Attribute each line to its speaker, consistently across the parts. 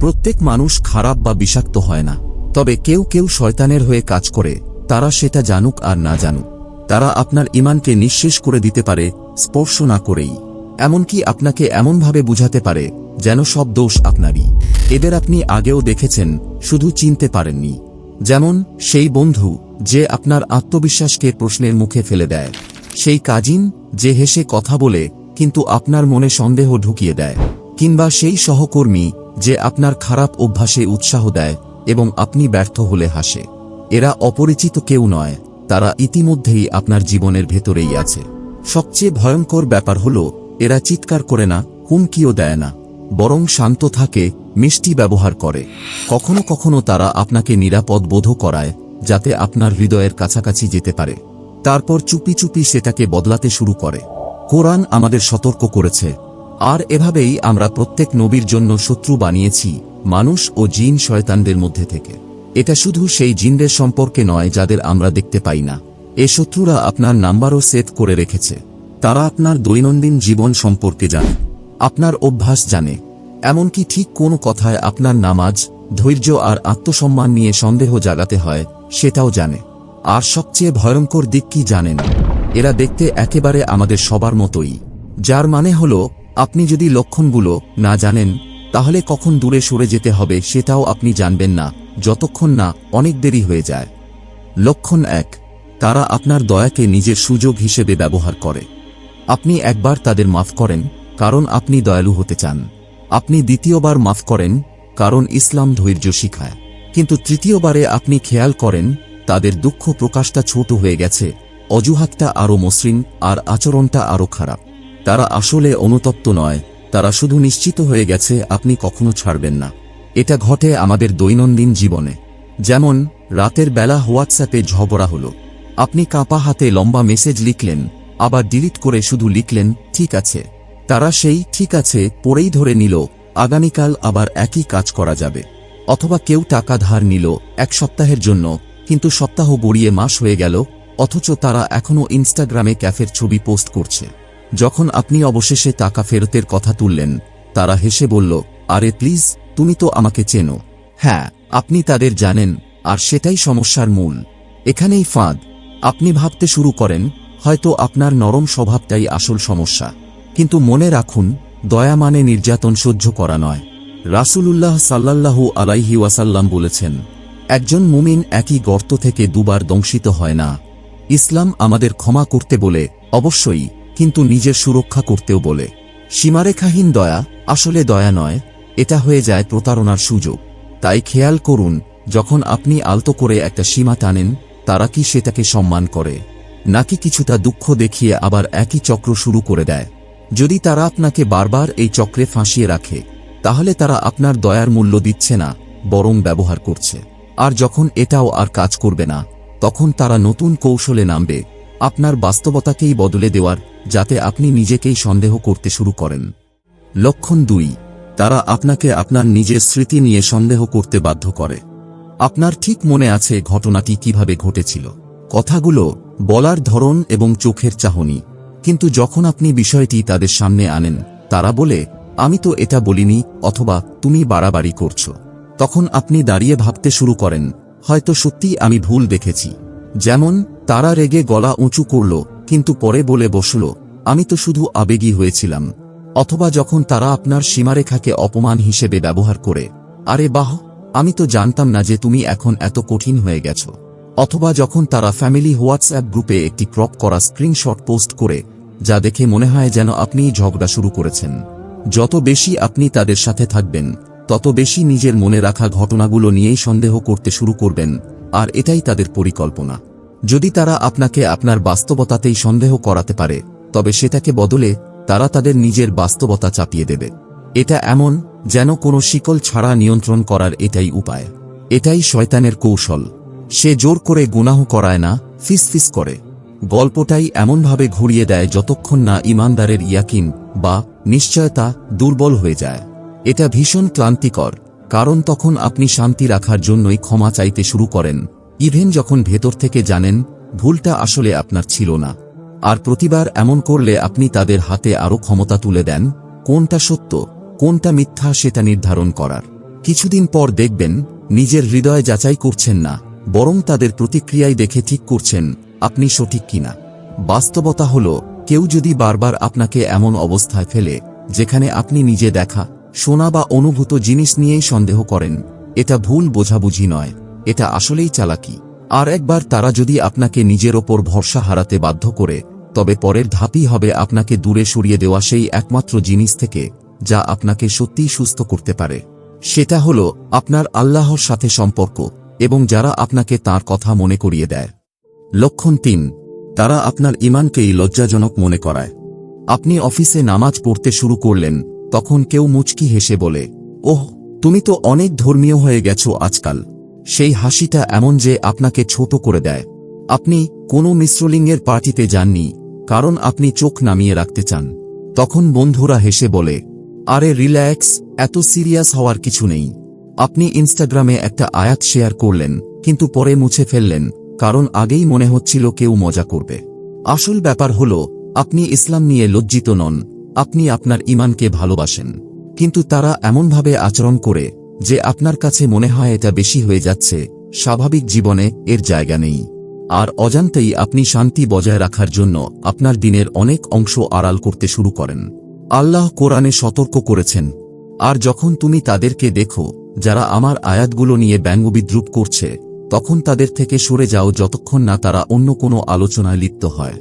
Speaker 1: প্রত্যেক মানুষ খারাপ বা বিষাক্ত হয় না। তবে কেউ কেউ শয়তানের হয়ে কাজ করে, তারা সেটা জানুক আর না জানুক। তারা আপনার ইমানকে নিঃশেষ করে দিতে পারে, স্পর্শ না করেই। এমনকি আপনাকে এমনভাবে বুঝাতে পারে, যেন সব দোষ আপনারই। এদের আপনি আগেও দেখেছেন, শুধু চিনতে পারেননি। যেমন, সেই বন্ধু, যে আপনার আত্মবিশ্বাসকে প্রশ্নের মুখে ফেলে দেয়। সেই কাজিন, যে হেসে কথা বলে, কিন্তু আপনার মনে সন্দেহ ঢুকিয়ে দেয়। কিংবা সেই সহকর্মী যে আপনার খারাপ অভ্যাসে উৎসাহ দেয় এবং আপনি ব্যর্থ হলে হাসে। এরা অপরিচিত কেউ নয়, তারা ইতিমধ্যেই আপনার জীবনের ভেতরেই আছে। সবচেয়ে ভয়ঙ্কর ব্যাপার হল, এরা চিৎকার করে না, হুমকিও দেয় না, বরং শান্ত থাকে, মিষ্টি ব্যবহার করে। কখনো কখনো তারা আপনাকে নিরাপদ বোধ করায়, যাতে আপনার হৃদয়ের কাছাকাছি যেতে পারে। তারপর চুপি চুপি সেটাকে বদলাতে শুরু করে। কোরআন আমাদের সতর্ক করেছে আর এভাবেই আমরা প্রত্যেক নবীর জন্য শত্রু বানিয়েছি, মানুষ ও জিন শয়তানদের মধ্যে থেকে। এটা শুধু সেই জিনদের সম্পর্কে নয় যাদের আমরা দেখতে পাই না। এ শত্রুরা আপনার নাম্বারও সেট করে রেখেছে। তারা আপনার দৈনন্দিন জীবন সম্পর্কে জানে, আপনার অভ্যাস জানে। এমনকি ঠিক কোন কথায় আপনার নামাজ, ধৈর্য আর আত্মসম্মান নিয়ে সন্দেহ জাগাতে হয়, সেটাও জানে। আর সবচেয়ে ভয়ঙ্কর দিক কি জানেন? এরা দেখতে একেবারে আমাদের সবার মতোই। যার মানে হল আপনি যদি লক্ষণগুলো না জানেন, তাহলে কখন দূরে সরে যেতে হবে সেটাও আপনি জানবেন না, যতক্ষণ না অনেক দেরি হয়ে যায়। লক্ষণ এক, তারা আপনার দয়াকে নিজের সুযোগ হিসেবে ব্যবহার করে। আপনি একবার তাদের মাফ করেন, কারণ আপনি দয়ালু হতে চান। আপনি দ্বিতীয়বার মাফ করেন, কারণ ইসলাম ধৈর্য শিখায়। কিন্তু তৃতীয়বারে আপনি খেয়াল করেন, তাদের দুঃখ প্রকাশটা ছোট হয়ে গেছে, অজুহাতটা আরও মসৃণ, আর আচরণটা আরও খারাপ। তারা আসলে অনুতপ্ত নয়। তারা শুধু নিশ্চিত হয়ে গেছে, আপনি কখনো ছাড়বেন না। এটা ঘটে আমাদের দৈনন্দিন জীবনে। যেমন, রাতের বেলা হোয়াটসঅ্যাপে ঝগড়া হলো। আপনি কাঁপা হাতে লম্বা মেসেজ লিখলেন, আবার ডিলিট করে শুধু লিখলেন, ঠিক আছে। তারা সেই ঠিক আছে পরেই ধরে নিল, আগামীকাল আবার একই কাজ করা যাবে। অথবা কেউ টাকা ধার নিল এক সপ্তাহের জন্য, কিন্তু সপ্তাহ গড়িয়ে মাস হয়ে গেল, অথচ তারা এখনও ইনস্টাগ্রামে ক্যাফের ছবি পোস্ট করছে। যখন আপনি অবশেষে টাকা ফেরতের কথা তুললেন, তারা হেসে বলল, আরে, প্লিজ, তুমি তো আমাকে চেনো। হ্যাঁ আপনি তাদের জানেন, আর সেটাই সমস্যার মূল। এখানেই ফাঁদ। আপনি ভাবতে শুরু করেন, হয়তো আপনার নরম স্বভাবটাই আসল সমস্যা। কিন্তু মনে রাখুন, দয়া মানে নির্যাতন সহ্য করা নয়। রাসূলুল্লাহ সাল্লাল্লাহু আলাইহি ওয়াসাল্লাম বলেছেন, একজন মুমিন একই গর্ত থেকে দুবার দংশিত হয় না। ইসলাম আমাদের ক্ষমা করতে বলে, অবশ্যই কিন্তু নিজের সুরক্ষা করতেও বলে, সীমারেখাহীন দয়া আসলে দয়া নয়, এটা হয়ে যায় প্রতারণার সুযোগ। তাই খেয়াল করুন, যখন আপনি আলতো করে একটা সীমা টানেন, তারা কি সেটাকে সম্মান করে? নাকি কিছুটা দুঃখ দেখিয়ে আবার একই চক্র শুরু করে দেয়? যদি তারা আপনাকে বারবার এই চক্রে ফাঁসিয়ে রাখে, তাহলে তারা আপনার দয়ার মূল্য দিচ্ছে না, বরং ব্যবহার করছে। আর যখন এটাও আর কাজ করবে না, তখন তারা নতুন কৌশলে নামবে। আপনার বাস্তবতাকেই বদলে দেওয়ার, যাতে আপনি নিজেকেই সন্দেহ করতে শুরু করেন। লক্ষণ দুই, তারা আপনাকে আপনার নিজের স্মৃতি নিয়ে সন্দেহ করতে বাধ্য করে। আপনার ঠিক মনে আছে ঘটনাটি কীভাবে ঘটেছিল। কথাগুলো, বলার ধরন এবং চোখের চাহনি। কিন্তু যখন আপনি বিষয়টি তাদের সামনে আনেন, তারা বলে, আমি তো এটা বলিনি, অথবা তুমি বাড়াবাড়ি করছ। তখন আপনি দাঁড়িয়ে ভাবতে শুরু করেন, হয়তো সত্যি আমি ভুল দেখেছি। যেমন তারা রেগে গলা উঁচু করল, কিন্তু পরে বলে বসল, আমি তো শুধু আবেগী হয়েছিলাম। অথবা যখন তারা আপনার সীমারেখাকে অপমান হিসেবে ব্যবহার করে, আরে বাহ, আমি তো জানতাম না যে তুমি এখন এত কঠিন হয়ে গেছ। অথবা যখন তারা ফ্যামিলি হোয়াটসঅ্যাপ গ্রুপে একটি ক্রপ করা স্ক্রিনশট পোস্ট করে, যা দেখে মনে হয় যেন আপনি ঝগড়া শুরু করেছেন। যত বেশি আপনি তাদের সাথে থাকবেন, তত বেশি নিজের মনে রাখা ঘটনাগুলো নিয়েই সন্দেহ করতে শুরু করবেন, আর এটাই তাদের পরিকল্পনা। যদি তারা আপনাকে আপনার বাস্তবতাতেই সন্দেহ করাতে পারে, তবে সেটাকে বদলে তারা তাদের নিজের বাস্তবতা চাপিয়ে দেবে। এটা এমন যেন কোনো শিকল ছাড়া নিয়ন্ত্রণ করার এটাই উপায়। এটাই শয়তানের কৌশল। সে জোর করে গুনাহ করায় না ফিস ফিস করে। গল্পটাই এমনভাবে ঘুরিয়ে দেয় যতক্ষণ না ইমানদারের ইয়াকিন বা নিশ্চয়তা দুর্বল হয়ে যায়। এটা ভীষণ ক্লান্তিকর, কারণ তখন আপনি শান্তি রাখার জন্যই ক্ষমা চাইতে শুরু করেন। ইভেন যখন ভেতর থেকে জানেন, ভুলটা আসলে আপনার ছিল না। আর প্রতিবার এমন করলে আপনি তাদের হাতে আরও ক্ষমতা তুলে দেন, কোনটা সত্য, কোনটা মিথ্যা সেটা নির্ধারণ করার। কিছুদিন পর দেখবেন, নিজের হৃদয় যাচাই করছেন না, বরং তাদের প্রতিক্রিয়ায় দেখে ঠিক করছেন, আপনি সঠিক কিনা। বাস্তবতা হল, কেউ যদি বারবার আপনাকে এমন অবস্থায় ফেলে, যেখানে আপনি নিজে দেখা, শোনা বা অনুভূত জিনিস নিয়েই সন্দেহ করেন, এটা ভুল বোঝাবুঝি নয়। এটা আসলেই চালাকি। আর একবার তারা যদি আপনাকে নিজের ওপর ভরসা হারাতে বাধ্য করে, তবে পরের ধাপই হবে আপনাকে দূরে সরিয়ে দেওয়া সেই একমাত্র জিনিস থেকে, যা আপনাকে সত্যিই সুস্থ করতে পারে। সেটা হল আপনার আল্লাহর সাথে সম্পর্ক এবং যারা আপনাকে তার কথা মনে করিয়ে দেয়। লক্ষণ তিন, তারা আপনার ইমানকেই লজ্জাজনক মনে করায়। আপনি অফিসে নামাজ পড়তে শুরু করলেন, তখন কেউ মুচকি হেসে বলে, ওহ, তুমি তো অনেক ধর্মীয় হয়ে গেছো আজকাল। সেই হাসিটা এমন যে আপনাকে ছোট করে দেয়। আপনি কোনো মিশ্রলিঙ্গের পার্টিতে যাননি, কারণ আপনি চোখ নামিয়ে রাখতে চান। তখন বন্ধুরা হেসে বলে, আরে রিল্যাক্স, এত সিরিয়াস হওয়ার কিছু নেই। আপনি ইনস্টাগ্রামে একটা আয়াত শেয়ার করলেন, কিন্তু পরে মুছে ফেললেন, কারণ আগেই মনে হচ্ছিল কেউ মজা করবে। আসল ব্যাপার হল, আপনি ইসলাম নিয়ে লজ্জিত নন, আপনি আপনার ইমানকে ভালোবাসেন। কিন্তু তারা এমনভাবে আচরণ করে যে আপনার কাছে মনে হয় এটা বেশি হয়ে যাচ্ছে, স্বাভাবিক জীবনে এর জায়গা নেই। আর অজান্তেই আপনি শান্তি বজায় রাখার জন্য আপনার দিনের অনেক অংশ আড়াল করতে শুরু করেন। আল্লাহ কোরআনে সতর্ক করেছেন, আর যখন তুমি তাদেরকে দেখো, যারা আমার আয়াতগুলো নিয়ে ব্যঙ্গবিদ্রুপ করছে, তখন তাদের থেকে সরে যাও যতক্ষণ না তারা অন্য কোনো আলোচনায় লিপ্ত হয়।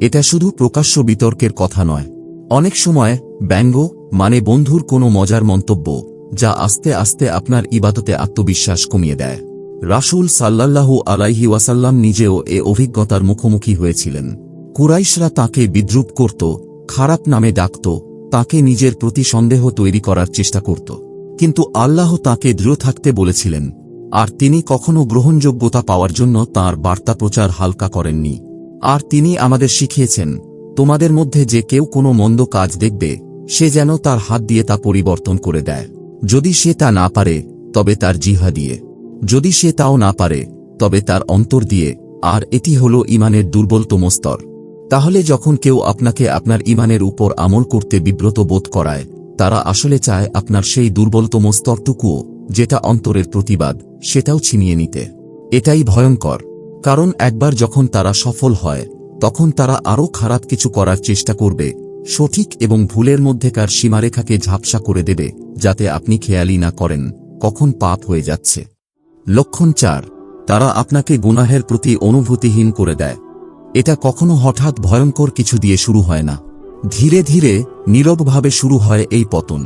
Speaker 1: এটা শুধু প্রকাশ্য বিতর্কের কথা নয়। অনেক সময় ব্যঙ্গ মানে বন্ধুর কোনো মজার মন্তব্য যা আস্তে আস্তে আপনার ইবাদতে আত্মবিশ্বাস কমিয়ে দেয়। রাসূল সাল্লাল্লাহু আলাইহি ওয়াসাল্লাম নিজেও এ অভিজ্ঞতার মুখোমুখি হয়েছিলেন। কুরাইশরা তাকে বিদ্রুপ করত, খারাপ নামে ডাকত, তাকে নিজের প্রতি সন্দেহ তৈরি করার চেষ্টা করত। কিন্তু আল্লাহ তাকে দৃঢ় থাকতে বলেছিলেন, আর তিনি কখনো গ্রহণযোগ্যতা পাওয়ার জন্য তার বার্তা প্রচার হালকা করেননি। আর তিনি আমাদের শিখিয়েছেন, তোমাদের মধ্যে যে কেউ কোনো মন্দ কাজ দেখবে, সে যেন তার হাত দিয়ে তা পরিবর্তন করে দেয়। যদি সে তা না পারে, তবে তার জিহা দিয়ে যদি সে তাও না পারে, তবে তার অন্তর দিয়ে, আর এটি হল ইমানের দুর্বলতম স্তর। তাহলে যখন কেউ আপনাকে আপনার ইমানের উপর আমল করতে বিব্রত বোধ করায়, তারা আসলে চায় আপনার সেই দুর্বলতম স্তরটুকুও, যেটা অন্তরের প্রতিবাদ, সেটাও ছিনিয়ে নিতে। এটাই ভয়ঙ্কর। কারণ একবার যখন তারা সফল হয়, তখন তারা আরও খারাপ কিছু করার চেষ্টা করবে সঠিক এবং ভুলের মধ্যেকার সীমারেখাকে ঝাপসা করে দেবে, যাতে আপনি খেয়ালি না করেন, কখন পাপ হয়ে যাচ্ছে। লক্ষণ চার, তারা আপনাকে গুনাহের প্রতি অনুভূতিহীন করে দেয়। এটা কখনো হঠাৎ ভয়ঙ্কর কিছু দিয়ে শুরু হয় না। ধীরে ধীরে, নীরবভাবে শুরু হয় এই পতন।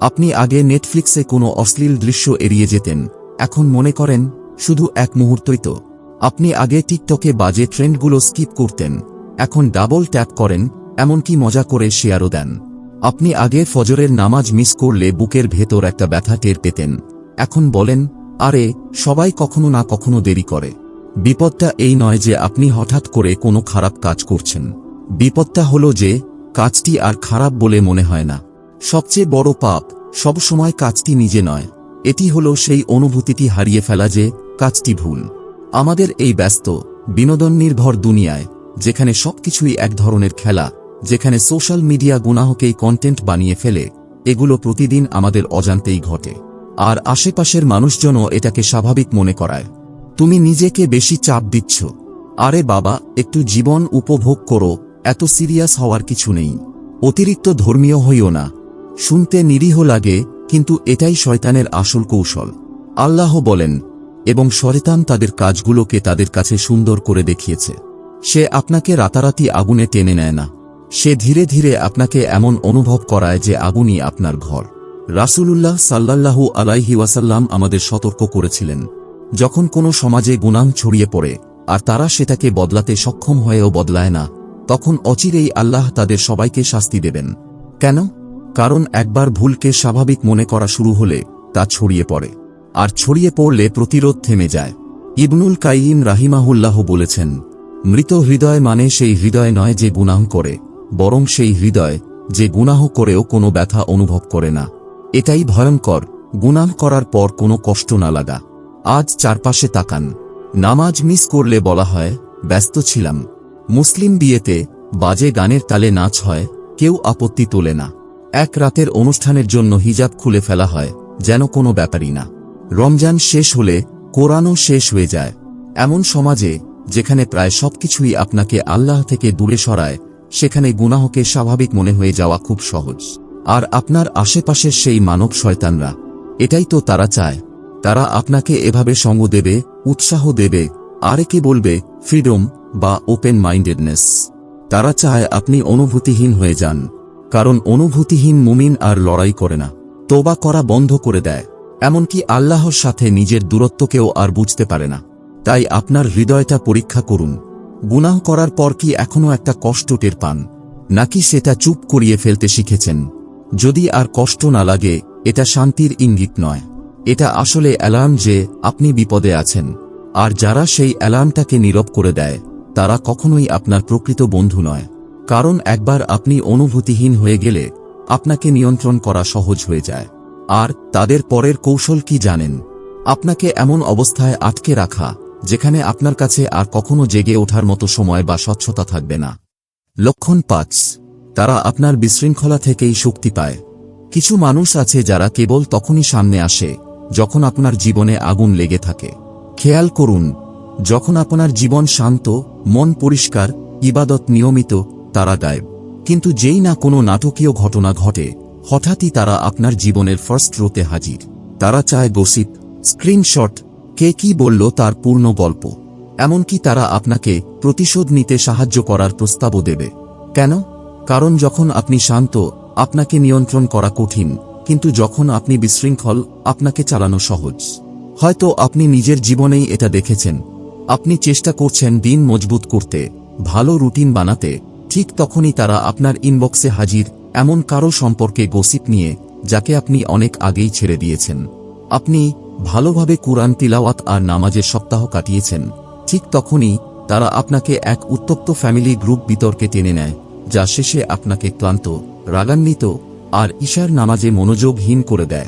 Speaker 1: আপনি আগে নেটফ্লিক্সে কোনো অশ্লীল দৃশ্য এড়িয়ে যেতেন, এখন মনে করেন, শুধু এক মুহূর্তই তো। আপনি আগে টিকটকে বাজে ট্রেন্ডগুলো স্কিপ করতেন, এখন ডাবল ট্যাপ করেন এমনকি মজা করে শেয়ারও দেন। আপনি আগে ফজরের নামাজ মিস করলে বুকের ভেতর একটা ব্যথা টের পেতেন। এখন বলেন, আরে, সবাই কখনো না কখনো দেরি করে। বিপদটা এই নয় যে আপনি হঠাৎ করে কোনো খারাপ কাজ করছেন। বিপদটা হল যে, কাজটি আর খারাপ বলে মনে হয় না। সবচেয়ে বড় পাপ সবসময় কাজটি নিজে নয়। এটি হল সেই অনুভূতিটি হারিয়ে ফেলা যে, কাজটি ভুল। আমাদের এই ব্যস্ত, বিনোদন নির্ভর দুনিয়ায়, যেখানে সবকিছুই এক ধরনের খেলা যেখানে সোশ্যাল মিডিয়া গুনাহকেই কন্টেন্ট বানিয়ে ফেলে, এগুলো প্রতিদিন আমাদের অজান্তেই ঘটে। আর আশেপাশের মানুষজনও এটাকে স্বাভাবিক মনে করায়। তুমি নিজেকে বেশি চাপ দিচ্ছ। আরে বাবা, একটু জীবন উপভোগ করো, এত সিরিয়াস হওয়ার কিছু নেই। অতিরিক্ত ধর্মীয় হইও না। শুনতে নিরীহ লাগে, কিন্তু এটাই শয়তানের আসল কৌশল। আল্লাহ বলেন, এবং শয়তান তাদের কাজগুলোকে তাদের কাছে সুন্দর করে দেখিয়েছে। সে আপনাকে রাতারাতি আগুনে টেনে নেয় না। সে ধীরে ধীরে আপনাকে এমন অনুভব করায় যে আগুনই আপনার ঘর। রাসূলুল্লাহ সাল্লাল্লাহু আলাইহি ওয়াসাল্লাম আমাদের সতর্ক করেছিলেন। যখন কোনো সমাজে গুনাম ছড়িয়ে পড়ে, আর তারা সেটাকে বদলাতে সক্ষম হয়েও বদলায় না, তখন অচিরেই আল্লাহ তাদের সবাইকে শাস্তি দেবেন। কেন? কারণ একবার ভুলকে স্বাভাবিক মনে করা শুরু হলে তা ছড়িয়ে পড়ে, আর ছড়িয়ে পড়লে প্রতিরোধ থেমে যায়। ইবনুল কাইম রাহিমাহুল্লাহ বলেছেন, মৃত হৃদয় মানে সেই হৃদয় নয় যে গুনাহ করে। বরং সেই হৃদয় যে গুনাহ করেও কোনো ব্যথা অনুভব করে না। এটাই ভয়ঙ্কর, গুনাহ করার পর কোনো কষ্ট না লাগা। আজ চারপাশে তাকান। নামাজ মিস করলে বলা হয়, ব্যস্ত ছিলাম। মুসলিম বিয়েতে বাজে গানের তালে নাচ হয়, কেউ আপত্তি তোলে না। এক রাতের অনুষ্ঠানের জন্য হিজাব খুলে ফেলা হয়, যেন কোনো ব্যাপারই না। রমজান শেষ হলে কোরআনও শেষ হয়ে যায়। এমন সমাজে যেখানে প্রায় সবকিছুই আপনাকে আল্লাহ থেকে দূরে সরায় সেখানে গুনাহকে স্বাভাবিক মনে হয়ে যাওয়া খুব সহজ। আর আপনার আশেপাশের সেই মানব শয়তানরা, এটাই তো তারা চায়। তারা আপনাকে এভাবে সঙ্গ দেবে, উৎসাহ দেবে আর একে বলবে ফ্রিডম বা ওপেন মাইন্ডেডনেস তারা চায় আপনি অনুভূতিহীন হয়ে যান। কারণ অনুভূতিহীন মুমিন আর লড়াই করে না। তোবা করা বন্ধ করে দেয়। এমনকি আল্লাহর সাথে নিজের দূরত্বকেও আর বুঝতে পারে না। তাই আপনার হৃদয়টা পরীক্ষা করুন। গুনাহ করার পর কি এখনও একটা কষ্ট টের পান? নাকি সেটা চুপ করিয়ে ফেলতে শিখেছেন? যদি আর কষ্ট না লাগে, এটা শান্তির ইঙ্গিত নয়। এটা আসলে অ্যালার্ম যে আপনি বিপদে আছেন। আর যারা সেই অ্যালার্মটাকে নীরব করে দেয়, তারা কখনোই আপনার প্রকৃত বন্ধু নয়। কারণ একবার আপনি অনুভূতিহীন হয়ে গেলে, আপনাকে নিয়ন্ত্রণ করা সহজ হয়ে যায়। আর তাদের পরের কৌশল কি জানেন? আপনাকে এমন অবস্থায় আটকে রাখা যেখানে আপনার কাছে আর কখনো জেগে ওঠার মতো সময় বা স্বচ্ছতা থাকবে না। লক্ষণ পাঁচ, তারা আপনার বিশৃঙ্খলা থেকেই শক্তি পায়। কিছু মানুষ আছে যারা কেবল তখনই সামনে আসে, যখন আপনার জীবনে আগুন লেগে থাকে। খেয়াল করুন, যখন আপনার জীবন শান্ত, মন পরিষ্কার, ইবাদত নিয়মিত, তারা গায়েব। কিন্তু যেই না কোনো নাটকীয় ঘটনা ঘটে, হঠাৎই তারা আপনার জীবনের ফার্স্ট রোতে হাজির। তারা চায় গসিপ স্ক্রিনশট কে কি বলল তার পূর্ণ গল্প। এমনকি তারা আপনাকে প্রতিশোধ নিতে সাহায্য করার প্রস্তাবও দেবে। কেন? কারণ যখন আপনি শান্ত, আপনাকে নিয়ন্ত্রণ করা কঠিন, কিন্তু যখন আপনি বিশৃঙ্খল, আপনাকে চালানো সহজ। হয়তো আপনি নিজের জীবনেই এটা দেখেছেন। আপনি চেষ্টা করছেন দিন মজবুত করতে, ভালো রুটিন বানাতে, ঠিক তখনই তারা আপনার ইনবক্সে হাজির এমন কারও সম্পর্কে গসিপ নিয়ে, যাকে আপনি অনেক আগেই ছেড়ে দিয়েছেন। আপনি ভালোভাবে কুরআন তিলাওয়াত আর নামাজের সপ্তাহ কাটিয়েছেন। ঠিক তখনই তারা আপনাকে এক উত্তপ্ত ফ্যামিলি গ্রুপ বিতর্কে টেনে নেয়, যা শেষে আপনাকে ক্লান্ত, রাগান্বিত আর ঈশার নামাজে মনোযোগহীন করে দেয়।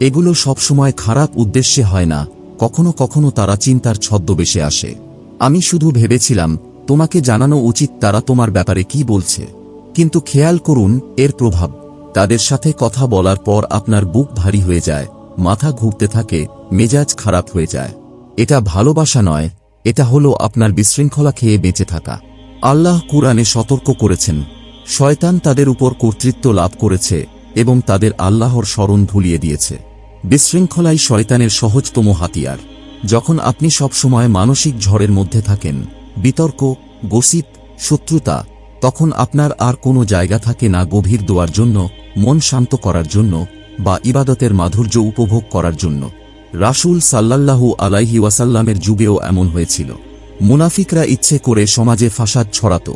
Speaker 1: এগুলো সবসময় খারাপ উদ্দেশ্যে হয় না, কখনো কখনো তারা চিন্তার ছদ্মবেশে আসে। আমি শুধু ভেবেছিলাম, তোমাকে জানানো উচিত তারা তোমার ব্যাপারে কি বলছে। কিন্তু খেয়াল করুন, এর প্রভাব। তাদের সাথে কথা বলার পর আপনার বুক ভারী হয়ে যায়। মাথা ঘুরতে থাকে, মেজাজ খারাপ হয়ে যায়। এটা ভালোবাসা নয়, এটা হলো আপনার বিশৃঙ্খলা খেয়ে বেঁচে থাকা। আল্লাহ কুরআনে সতর্ক করেছেন, শয়তান তাদের উপর কর্তৃত্ব লাভ করেছে এবং তাদের আল্লাহর স্মরণ ভুলিয়ে দিয়েছে। বিশৃঙ্খলাই শয়তানের সহজতম হাতিয়ার। যখন আপনি সবসময় মানসিক ঝড়ের মধ্যে থাকেন, বিতর্ক, গসিপ, শত্রুতা, তখন আপনার আর কোনো জায়গা থাকে না গভীর দোয়ার জন্য, মন শান্ত করার জন্য বা ইবাদতের মাধুর্য উপভোগ করার জন্য। রাসূল সাল্লাল্লাহু আলাইহি ওয়াসাল্লামের যুগেও এমন হয়েছিল। মুনাফিকরা ইচ্ছে করে সমাজে ফাসাদ ছড়াত।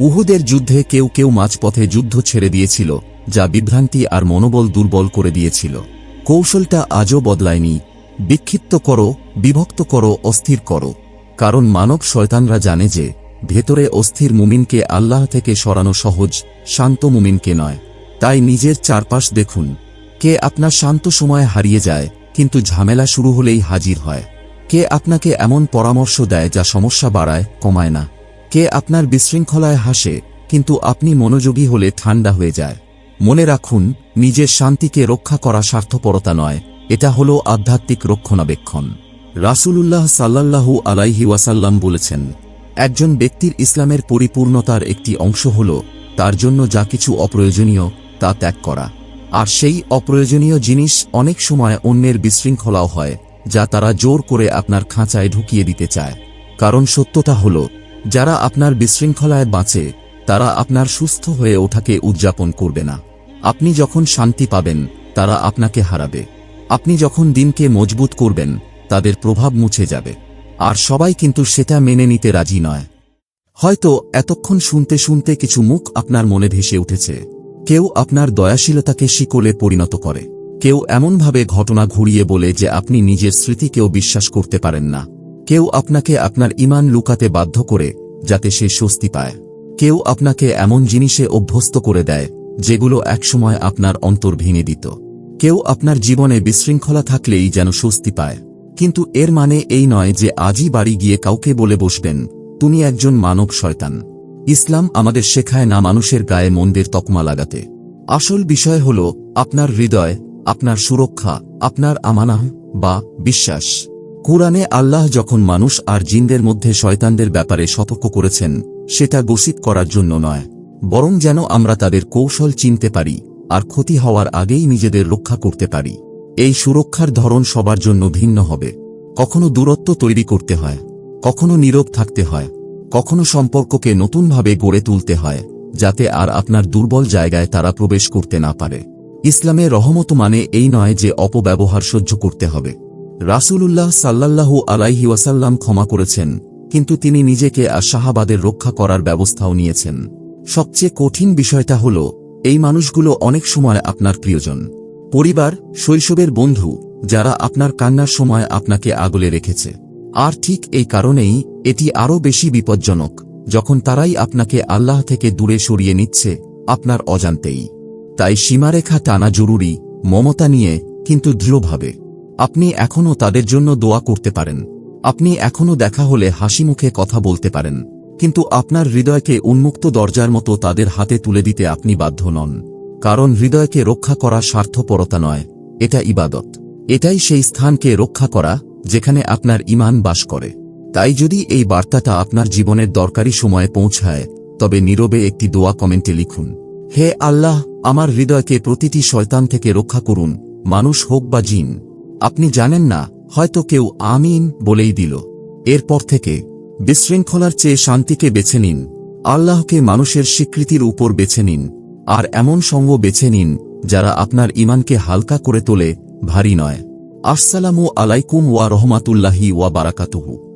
Speaker 1: উহুদের যুদ্ধে কেউ কেউ মাঝপথে যুদ্ধ ছেড়ে দিয়েছিল, যা বিভ্রান্তি আর মনোবল দুর্বল করে দিয়েছিল। কৌশলটা আজও বদলায়নি। বিক্ষিপ্ত করো, বিভক্ত করো, অস্থির করো। কারণ মানব শয়তানরা জানে যে, ভেতরে অস্থির মুমিনকে আল্লাহ থেকে সরানো সহজ, শান্ত মুমিনকে নয়। তাই নিজের চারপাশ দেখুন। কে আপনার শান্ত সময় হারিয়ে যায়, কিন্তু ঝামেলা শুরু হলেই হাজির হয়। কে আপনাকে এমন পরামর্শ দেয় যা সমস্যা বাড়ায়, কমায় না। কে আপনার বিশৃঙ্খলায় হাসে, কিন্তু আপনি মনোযোগী হলে ঠান্ডা হয়ে যায়। মনে রাখুন, নিজের শান্তিকে রক্ষা করা স্বার্থপরতা নয়, এটা হল আধ্যাত্মিক রক্ষণাবেক্ষণ। রাসূলুল্লাহ সাল্লাল্লাহু আলাইহি ওয়াসাল্লাম বলেছেন, একজন ব্যক্তির ইসলামের পরিপূর্ণতার একটি অংশ হল, তার জন্য যা কিছু অপ্রয়োজনীয়, তা ত্যাগ করা। আর সেই অপ্রয়োজনীয় জিনিস অনেক সময় অন্যের বিশৃঙ্খলাও হয়, যা তারা জোর করে আপনার খাঁচায় ঢুকিয়ে দিতে চায়। কারণ সত্যতা হল, যারা আপনার বিশৃঙ্খলায় বাঁচে, তারা আপনার সুস্থ হয়ে ওঠাকে উদযাপন করবে না। আপনি যখন শান্তি পাবেন, তারা আপনাকে হারাবে। আপনি যখন দিনকে মজবুত করবেন, তাদের প্রভাব মুছে যাবে। আর সবাই কিন্তু সেটা মেনে নিতে রাজি নয়। হয়তো এতক্ষণ শুনতে শুনতে কিছু মুখ আপনার মনে ভেসে উঠেছে। কেউ আপনার দয়াশীলতাকে শিকলে পরিণত করে। কেউ এমনভাবে ঘটনা ঘুরিয়ে বলে যে আপনি নিজের স্মৃতিকেও বিশ্বাস করতে পারেন না। কেউ আপনাকে আপনার ইমান লুকাতে বাধ্য করে, যাতে সে স্বস্তি পায়। কেউ আপনাকে এমন জিনিসে অভ্যস্ত করে দেয়, যেগুলো একসময় আপনার অন্তর ভেঙে দিত। কেউ আপনার জীবনে বিশৃঙ্খলা থাকলেই যেন স্বস্তি পায়। কিন্তু এর মানে এই নয় যে আজই বাড়ি গিয়ে কাউকে বলে বসবেন, তুমি একজন মানব শয়তান। ইসলাম আমাদের শেখায় না মানুষের গায়ে মন্দের তকমা লাগাতে। আসল বিষয় হল আপনার হৃদয়, আপনার সুরক্ষা, আপনার আমানাহ বা বিশ্বাস। কুরআনে আল্লাহ যখন মানুষ আর জিনদের মধ্যে শয়তানদের ব্যাপারে সতর্ক করেছেন, সেটা গসিপ করার জন্য নয়। বরং যেন আমরা তাদের কৌশল চিনতে পারি আর ক্ষতি হওয়ার আগেই নিজেদের রক্ষা করতে পারি। এই সুরক্ষার ধরন সবার জন্য ভিন্ন হবে। কখনো দূরত্ব তৈরি করতে হয়, কখনো নীরব থাকতে হয়। কখনো সম্পর্ককে নতুনভাবে গড়ে তুলতে হয়, যাতে আর আপনার দুর্বল জায়গায় তারা প্রবেশ করতে না পারে। ইসলামে রহমত মানে এই নয় যে অপব্যবহার সহ্য করতে হবে। রাসূলুল্লাহ সাল্লাল্লাহু আলাইহি ওয়াসাল্লাম ক্ষমা করেছেন, কিন্তু তিনি নিজেকে আর শাহাবাদের রক্ষা করার ব্যবস্থাও নিয়েছেন। সবচেয়ে কঠিন বিষয়টা হল, এই মানুষগুলো অনেক সময় আপনার প্রিয়জন। পরিবার, শৈশবের বন্ধু, যারা আপনার কান্নার সময় আপনাকে আগলে রেখেছে। আর ঠিক এই কারণেই এটি আরও বেশি বিপজ্জনক, যখন তারাই আপনাকে আল্লাহ থেকে দূরে সরিয়ে নিচ্ছে, আপনার অজান্তেই। তাই সীমারেখা টানা জরুরি, মমতা নিয়ে, কিন্তু দৃঢ়ভাবে। আপনি এখনও তাদের জন্য দোয়া করতে পারেন। আপনি এখনও দেখা হলে হাসি মুখে কথা বলতে পারেন। কিন্তু আপনার হৃদয়কে উন্মুক্ত দরজার মতো তাদের হাতে তুলে দিতে আপনি বাধ্য নন। কারণ হৃদয়কে রক্ষা করা স্বার্থপরতা নয়, এটা ইবাদত। এটাই সেই স্থানকে রক্ষা করা যেখানে আপনার ইমান বাস করে। তাই যদি এই বার্তাটা আপনার জীবনের দরকারি সময়ে পৌঁছায়, তবে নীরবে একটি দোয়া কমেন্টে লিখুন। হে আল্লাহ, আমার হৃদয়কে প্রতিটি শয়তান থেকে রক্ষা করুন, মানুষ হোক বা জিন। আপনি জানেন না, হয়তো কেউ আমিন বলেই দিল। এরপর থেকে, বিশৃঙ্খলার চেয়ে শান্তিকে বেছে নিন, আল্লাহকে মানুষের স্বীকৃতির উপর বেছে নিন, আর এমন সঙ্গ বেছে নিন, যারা আপনার ইমানকে হালকা করে তোলে, ভারী নয়। আসসালামু আলাইকুম ওয়া রহমাতুল্লাহি ওয়া বারাকাতুহু